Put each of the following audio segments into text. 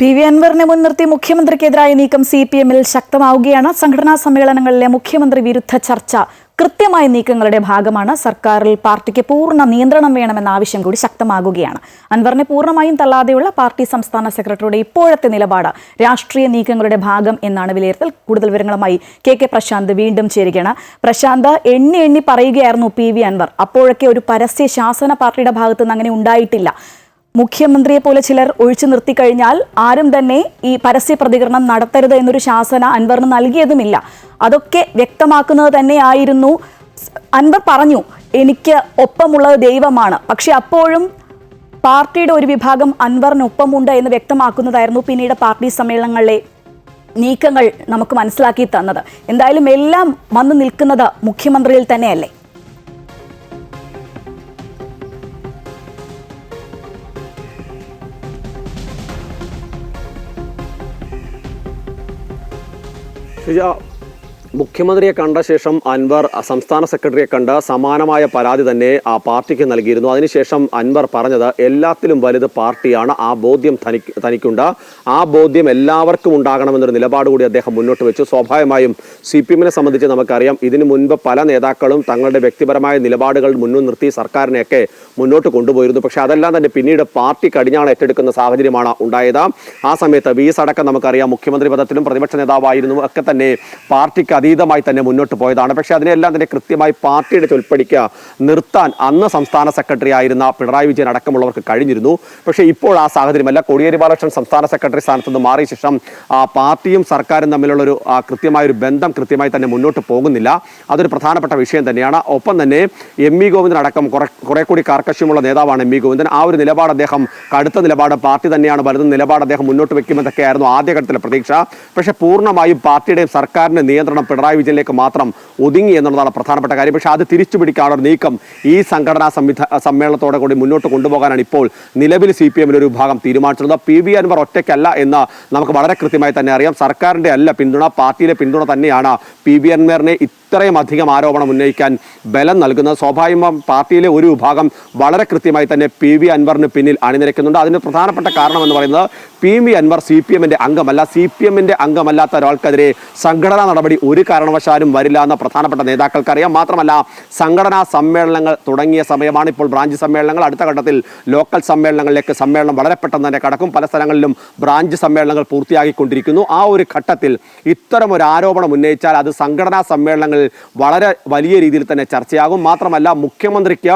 P V അൻവറിനെ മുൻനിർത്തി മുഖ്യമന്ത്രിക്കെതിരായ നീക്കം സി പി എമ്മിൽ ശക്തമാവുകയാണ്. സംഘടനാ സമ്മേളനങ്ങളിലെ മുഖ്യമന്ത്രി വിരുദ്ധ ചർച്ച കൃത്യമായ നീക്കങ്ങളുടെ ഭാഗമാണ്. സർക്കാരിൽ പാർട്ടിക്ക് പൂർണ നിയന്ത്രണം വേണമെന്ന ആവശ്യം കൂടി ശക്തമാകുകയാണ്. അൻവറിനെ പൂർണമായും തള്ളാതെയുള്ള പാർട്ടി സംസ്ഥാന സെക്രട്ടറിയുടെ ഇപ്പോഴത്തെ നിലപാട് രാഷ്ട്രീയ നീക്കങ്ങളുടെ ഭാഗം എന്നാണ് വിലയിരുത്തൽ. കൂടുതൽ വിവരങ്ങളുമായി കെ കെ പ്രശാന്ത് വീണ്ടും ചേരുകയാണ്. പ്രശാന്ത് എണ്ണി എണ്ണി പറയുകയായിരുന്നു പി വി അൻവർ. അപ്പോഴൊക്കെ ഒരു പരസ്യ ശാസന പാർട്ടിയുടെ ഭാഗത്തുനിന്ന് അങ്ങനെ ഉണ്ടായിട്ടില്ല. മുഖ്യമന്ത്രിയെ പോലെ ചിലർ ഒഴിച്ചു നിർത്തിക്കഴിഞ്ഞാൽ ആരും തന്നെ ഈ പരസ്യ പ്രതികരണം നടത്തരുത് എന്നൊരു ശാസന അൻവറിന് നൽകിയതുമില്ല. അതൊക്കെ വ്യക്തമാക്കുന്നത് തന്നെയായിരുന്നു. അൻവർ പറഞ്ഞു എനിക്ക് ഒപ്പമുള്ളത് ദൈവമാണ്. പക്ഷെ അപ്പോഴും പാർട്ടിയുടെ ഒരു വിഭാഗം അൻവറിനൊപ്പമുണ്ട് എന്ന് വ്യക്തമാക്കുന്നതായിരുന്നു പിന്നീട് പാർട്ടി സമ്മേളനങ്ങളിലെ നീക്കങ്ങൾ നമുക്ക് മനസ്സിലാക്കി തന്നത്. എന്തായാലും എല്ലാം വന്നു നിൽക്കുന്നത് മുഖ്യമന്ത്രിയിൽ തന്നെയല്ലേ? 睡觉。മുഖ്യമന്ത്രിയെ കണ്ട ശേഷം അൻവർ സംസ്ഥാന സെക്രട്ടറിയെ കണ്ട് സമാനമായ പരാതി തന്നെ ആ പാർട്ടിക്ക് നൽകിയിരുന്നു. അതിനുശേഷം അൻവർ പറഞ്ഞത് എല്ലാത്തിലും വലുത് പാർട്ടിയാണ്. ആ ബോധ്യം തനിക്ക് തനിക്കുണ്ട്. ആ ബോധ്യം എല്ലാവർക്കും ഉണ്ടാകണമെന്നൊരു നിലപാട് കൂടി അദ്ദേഹം മുന്നോട്ട് വെച്ചു. സ്വാഭാവികമായും സി പി എമ്മിനെ സംബന്ധിച്ച് നമുക്കറിയാം ഇതിനു മുൻപ് പല നേതാക്കളും തങ്ങളുടെ വ്യക്തിപരമായ നിലപാടുകൾ മുന്നിൽ നിർത്തി സർക്കാരിനെയൊക്കെ മുന്നോട്ട് കൊണ്ടുപോയിരുന്നു. പക്ഷേ അതെല്ലാം തന്നെ പിന്നീട് പാർട്ടി കടിഞ്ഞാണ് ഏറ്റെടുക്കുന്ന സാഹചര്യമാണ് ഉണ്ടായത്. ആ സമയത്ത് വി അടക്കം നമുക്കറിയാം മുഖ്യമന്ത്രി പദത്തിലും പ്രതിപക്ഷ നേതാവായിരുന്നു. ഒക്കെ തന്നെ പാർട്ടിക്ക് അതീതമായി തന്നെ മുന്നോട്ട് പോയതാണ്. പക്ഷേ അതിനെല്ലാം തന്നെ കൃത്യമായി പാർട്ടിയുടെ ചൊൽപ്പടിക്ക് നിർത്താൻ അന്ന് സംസ്ഥാന സെക്രട്ടറി ആയിരുന്ന പിണറായി വിജയൻ അടക്കമുള്ളവർക്ക് കഴിഞ്ഞിരുന്നു. പക്ഷേ ഇപ്പോൾ ആ സാഹചര്യമല്ല. കോടിയേരി ബാലകൃഷ്ണൻ സംസ്ഥാന സെക്രട്ടറി സ്ഥാനത്ത് നിന്ന് മാറിയ ശേഷം ആ പാർട്ടിയും സർക്കാരും തമ്മിലുള്ളൊരു കൃത്യമായൊരു ബന്ധം കൃത്യമായി തന്നെ മുന്നോട്ട് പോകുന്നില്ല. അതൊരു പ്രധാനപ്പെട്ട വിഷയം തന്നെയാണ്. ഒപ്പം തന്നെ എം ഇ ഗോവിന്ദൻ അടക്കം കുറെ കൂടി കാർക്കശ്യമുള്ള നേതാവാണ് എം ഇ ഗോവിന്ദൻ. ആ ഒരു നിലപാട് അദ്ദേഹം കടുത്ത നിലപാട് പാർട്ടി തന്നെയാണ്. വരുന്ന നിലപാട് അദ്ദേഹം മുന്നോട്ട് വെക്കുമെന്നൊക്കെയായിരുന്നു ആദ്യഘട്ടത്തിലെ പ്രതീക്ഷ. പക്ഷേ പൂർണമായും പാർട്ടിയുടെയും സർക്കാരിന്റെ നിയന്ത്രണം പിണറായി വിജയനിലേക്ക് മാത്രം ഒതുങ്ങി എന്നുള്ളതാണ് പ്രധാനപ്പെട്ട കാര്യം. പക്ഷേ അത് തിരിച്ചു പിടിക്കാനുള്ള നീക്കം ഈ സംഘടനാ സംവിധാ സമ്മേളനത്തോടെ കൂടി മുന്നോട്ട് കൊണ്ടുപോകാനാണ് ഇപ്പോൾ നിലവിൽ സി പി എമ്മിൽ ഒരു വിഭാഗം തീരുമാനിച്ചിരുന്നത് പി വി അൻവർ ഒറ്റയ്ക്കല്ല എന്ന് നമുക്ക് വളരെ കൃത്യമായി തന്നെ അറിയാം. സർക്കാരിന്റെ അല്ല പിന്തുണ പാർട്ടിയിലെ പിന്തുണ തന്നെയാണ് പി വി അൻവറിനെ ഇത്രയും അധികം ആരോപണം ഉന്നയിക്കാൻ ബലം നൽകുന്നത്. സ്വാഭാവികം പാർട്ടിയിലെ ഒരു വിഭാഗം വളരെ കൃത്യമായി തന്നെ പി വി അൻവറിന് പിന്നിൽ അണിനിരക്കുന്നുണ്ട്. അതിന് പ്രധാനപ്പെട്ട കാരണം എന്ന് പറയുന്നത് P V Anwar C P എമ്മിന്റെ അംഗമല്ല. സി പി എമ്മിന്റെ അംഗമല്ലാത്ത ഒരാൾക്കെതിരെ സംഘടനാ നടപടി ഒരു കാരണവശാലും വരില്ല എന്ന പ്രധാനപ്പെട്ട നേതാക്കൾക്കറിയാം. മാത്രമല്ല സംഘടനാ സമ്മേളനങ്ങൾ തുടങ്ങിയ സമയമാണ് ഇപ്പോൾ ബ്രാഞ്ച് സമ്മേളനങ്ങൾ. അടുത്ത ഘട്ടത്തിൽ ലോക്കൽ സമ്മേളനങ്ങളിലേക്ക് സമ്മേളനം വളരെ പെട്ടെന്ന് തന്നെ കടക്കും. പല സ്ഥലങ്ങളിലും ബ്രാഞ്ച് സമ്മേളനങ്ങൾ പൂർത്തിയാക്കിക്കൊണ്ടിരിക്കുന്നു. ആ ഒരു ഘട്ടത്തിൽ ഇത്തരം ഒരു ആരോപണം ഉന്നയിച്ചാൽ അത് സംഘടനാ സമ്മേളനങ്ങളിൽ വളരെ വലിയ രീതിയിൽ തന്നെ ചർച്ചയാകും. മാത്രമല്ല മുഖ്യമന്ത്രിക്ക്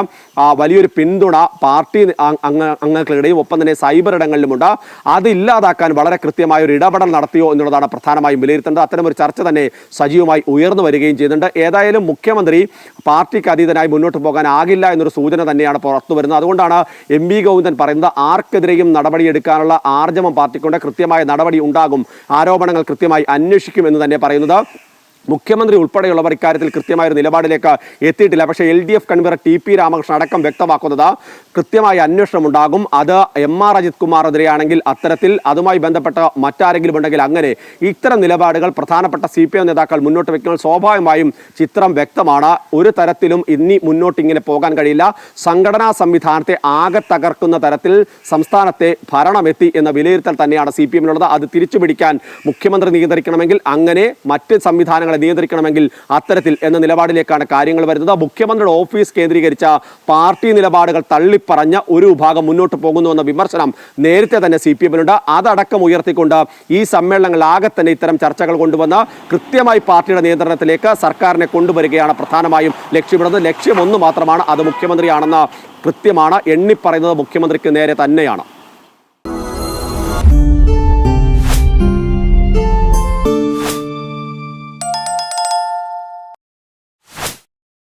വലിയൊരു പിന്തുണ പാർട്ടി അംഗങ്ങൾക്കിടയിൽ ഒപ്പം തന്നെ സൈബർ ഇടങ്ങളിലുമുണ്ട്. അത് ഇല്ലാതാക്കാൻ വളരെ കൃത്യമായ ഒരു ഇടപെടൽ നടത്തിയോ എന്നുള്ളതാണ് പ്രധാനമായും വിലയിരുത്തേണ്ടത്. അത്തരമൊരു ചർച്ച തന്നെ സജീവമായി ഉയർന്നു വരികയും ചെയ്യുന്നുണ്ട് ഏതായാലും മുഖ്യമന്ത്രി പാർട്ടിക്ക് അതീതനായി മുന്നോട്ട് പോകാനാകില്ല എന്നൊരു സൂചന തന്നെയാണ് പുറത്തു വരുന്നത്. അതുകൊണ്ടാണ് എം വി ഗോവിന്ദൻ പറയുന്നത് ആർക്കെതിരെയും നടപടിയെടുക്കാനുള്ള ആർജവം പാർട്ടിക്കൊണ്ട്. കൃത്യമായ നടപടി ഉണ്ടാകും. ആരോപണങ്ങൾ കൃത്യമായി അന്വേഷിക്കും എന്ന് തന്നെ പറയുന്നത്. മുഖ്യമന്ത്രി ഉൾപ്പെടെയുള്ളവർ ഇക്കാര്യത്തിൽ കൃത്യമായ ഒരു നിലപാടിലേക്ക് എത്തിയിട്ടില്ല. പക്ഷേ L D F convener T P Ramakrishnan അടക്കം വ്യക്തമാക്കുന്നത് കൃത്യമായ അന്വേഷണം ഉണ്ടാകും. അത് എം ആർ അജിത് കുമാറിനെതിരെയാണെങ്കിൽ അത്തരത്തിൽ അതുമായി ബന്ധപ്പെട്ട മറ്റാരെങ്കിലും ഉണ്ടെങ്കിൽ അങ്ങനെ ഇത്തരം നിലപാടുകൾ പ്രധാനപ്പെട്ട സി പി എം നേതാക്കൾ മുന്നോട്ട് വയ്ക്കുന്നത് സ്വാഭാവികമായും ചിത്രം വ്യക്തമാണ്. ഒരു തരത്തിലും ഇനി മുന്നോട്ട് ഇങ്ങനെ പോകാൻ കഴിയില്ല. സംഘടനാ സംവിധാനത്തെ ആകെ തകർക്കുന്ന തരത്തിൽ സംസ്ഥാനത്തെ ഭരണമെത്തി എന്ന വിലയിരുത്തൽ തന്നെയാണ് സി പി എമ്മിനുള്ളത്. അത് തിരിച്ചുപിടിക്കാൻ മുഖ്യമന്ത്രി നിയന്ത്രിക്കണമെങ്കിൽ അങ്ങനെ മറ്റ് സംവിധാനങ്ങളെ നിയന്ത്രിക്കണമെങ്കിൽ അത്തരത്തിൽ എന്ന നിലപാടിലേക്കാണ് കാര്യങ്ങൾ വരുന്നത്. മുഖ്യമന്ത്രിയുടെ ഓഫീസ് കേന്ദ്രീകരിച്ച പാർട്ടി നിലപാടുകൾ തള്ളിപ്പറഞ്ഞ ഒരു വിഭാഗം മുന്നോട്ട് പോകുന്നു എന്ന വിമർശനം നേരത്തെ തന്നെ സി പി എമ്മിനുണ്ട്. അതടക്കം ഉയർത്തിക്കൊണ്ട് ഈ സമ്മേളനങ്ങൾ ആകെ തന്നെ ഇത്തരം ചർച്ചകൾ കൊണ്ടുവന്ന് കൃത്യമായി പാർട്ടിയുടെ നിയന്ത്രണത്തിലേക്ക് സർക്കാരിനെ കൊണ്ടുവരികയാണ് പ്രധാനമായും ലക്ഷ്യമിടുന്നത്. ലക്ഷ്യം ഒന്ന് മാത്രമാണ് അത് മുഖ്യമന്ത്രിയാണെന്ന് കൃത്യമാണ്. എണ്ണിപ്പറയുന്നത് മുഖ്യമന്ത്രിക്ക് നേരെ തന്നെയാണ്.